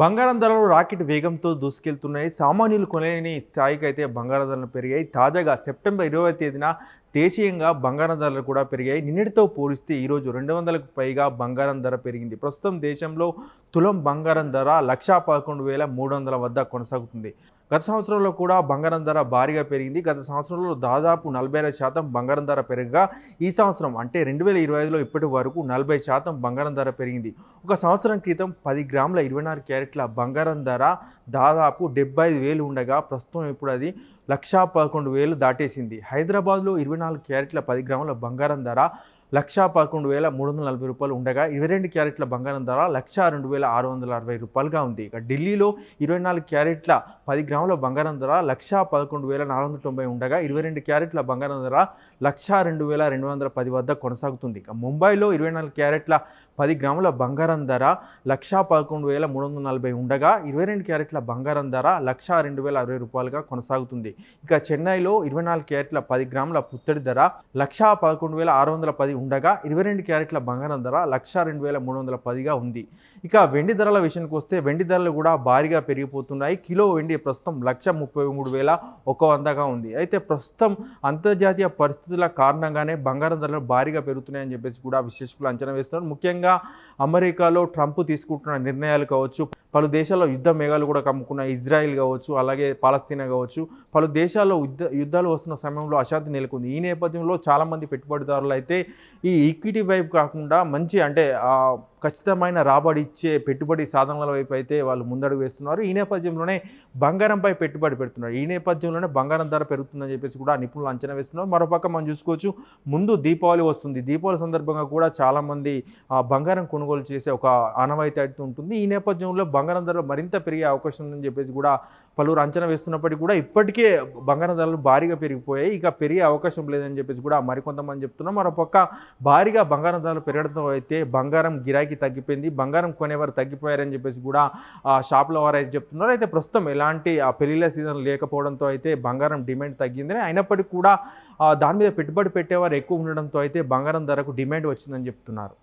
బంగారం ధరలు రాకెట్ వేగంతో దూసుకెళ్తున్నాయి. సామాన్యులు కొనలేని స్థాయికి అయితే బంగారం ధరలు పెరిగాయి. తాజాగా సెప్టెంబర్ ఇరవై తేదీన దేశీయంగా బంగారం ధరలు కూడా పెరిగాయి. నిన్నటితో పోలిస్తే ఈరోజు రెండు వందలకు పైగా బంగారం ధర పెరిగింది. ప్రస్తుతం దేశంలో తులం బంగారం ధర లక్షా పదకొండు వేల మూడు వందల వద్ద కొనసాగుతుంది. గత సంవత్సరంలో కూడా బంగారం ధర భారీగా పెరిగింది. గత సంవత్సరంలో దాదాపు నలభై ఐదు శాతం బంగారం ధర పెరగగా ఈ సంవత్సరం అంటే రెండు వేల ఇరవై ఐదులో ఇప్పటి వరకు నలభై శాతం బంగారం ధర పెరిగింది. ఒక సంవత్సరం క్రితం పది గ్రాముల ఇరవై నాలుగు క్యారెట్ల బంగారం ధర దాదాపు డెబ్బై ఐదు వేలు ఉండగా ప్రస్తుతం ఇప్పుడు అది లక్షా పదకొండు వేలు దాటేసింది. హైదరాబాద్లో ఇరవై నాలుగు క్యారెట్ల పది గ్రాముల బంగారం ధర లక్షా పదకొండు వేల మూడు వందల నలభై రూపాయలు ఉండగా ఇరవై రెండు క్యారెట్ల బంగారం ధర లక్షా రెండు వేల ఆరు వందల అరవై రూపాయలుగా ఉంది. ఇక ఢిల్లీలో ఇరవై నాలుగు క్యారెట్ల పది గ్రాముల బంగారం ధర లక్షా పదకొండు వేల నాలుగు వందల తొంభై ఉండగా ఇరవై రెండు క్యారెట్ల బంగారం ధర లక్షా రెండు వేల రెండు వందల పది వద్ద కొనసాగుతుంది. ఇక ముంబైలో ఇరవై నాలుగు క్యారెట్ల పది గ్రాముల బంగారం ధర లక్షా పదకొండు వేల మూడు వందల నలభై ఉండగా ఇరవై రెండు క్యారెట్ల బంగారం ధర లక్షా రెండు వేల అరవై రూపాయలుగా కొనసాగుతుంది. ఇక చెన్నైలో ఇరవై నాలుగు క్యారెట్ల పది గ్రాముల పుత్తడి ధర లక్షా పదకొండు వేల ఆరు వందల పది ఉండగా ఇరవై రెండు క్యారెట్ల బంగారం ధర లక్షా రెండు వేల మూడు వందల పదిగా ఉంది. ఇక వెండి ధరల విషయానికి వస్తే వెండి ధరలు కూడా భారీగా పెరిగిపోతున్నాయి. కిలో వెండి ప్రస్తుతం లక్ష ముప్పై మూడు వేల ఒక వందగా ఉంది. అయితే ప్రస్తుతం అంతర్జాతీయ పరిస్థితుల కారణంగానే బంగారం ధరలు భారీగా పెరుగుతున్నాయని చెప్పేసి కూడా విశ్లేషకులు అంచనా వేస్తున్నారు. ముఖ్యంగా అమెరికాలో ట్రంప్ తీసుకుంటున్న నిర్ణయాలు కావచ్చు పలు దేశాల్లో యుద్ధ మేఘాలు కూడా కమ్ముకున్న ఇజ్రాయిల్ కావచ్చు అలాగే పాలస్తీనా కావచ్చు. పలు దేశాల్లో యుద్ధ యుద్ధాలు వస్తున్న సమయంలో అశాంతి నెలకొంది. ఈ నేపథ్యంలో చాలామంది పెట్టుబడిదారులు అయితే ఈ ఈక్విటీ వైపు కాకుండా మంచి అంటే ఖచ్చితమైన రాబడి ఇచ్చే పెట్టుబడి సాధనల వైపు అయితే వాళ్ళు ముందడుగు వేస్తున్నారు. ఈ నేపథ్యంలోనే బంగారంపై పెట్టుబడి పెడుతున్నారు. ఈ నేపథ్యంలోనే బంగారం ధర పెరుగుతుందని చెప్పేసి కూడా నిపుణులు అంచనా వేస్తున్నారు. మరోపక్క మనం చూసుకోవచ్చు ముందు దీపావళి వస్తుంది. దీపావళి సందర్భంగా కూడా చాలామంది ఆ బంగారం కొనుగోలు చేసే ఒక ఆనవాయితీ అడుగుతూ ఉంటుంది. ఈ నేపథ్యంలో బంగారం ధరలు మరింత పెరిగే అవకాశం ఉందని చెప్పేసి కూడా పలువురు అంచనా వేస్తున్నప్పటికీ కూడా ఇప్పటికే బంగారం ధరలు భారీగా పెరిగిపోయాయి. ఇక పెరిగే అవకాశం లేదని చెప్పేసి కూడా మరికొంతమంది చెప్తున్నారు. మరోపక్క భారీగా బంగారం ధరలు పెరగడంతో అయితే బంగారం గిరాకీ తగ్గిపోయింది బంగారం కొనేవారు తగ్గిపోయారని చెప్పేసి కూడా షాప్లో షాప్ల వారు అయితే చెప్తున్నారు. అయితే ప్రస్తుతం ఎలాంటి పెళ్ళిళ్ళ సీజన్ లేకపోవడంతో అయితే బంగారం డిమాండ్ తగ్గిందని అయినప్పటికీ కూడా దాని మీద పెట్టుబడి పెట్టేవారు ఎక్కువ ఉండడంతో అయితే బంగారం ధరకు డిమాండ్ వచ్చిందని చెప్తున్నారు.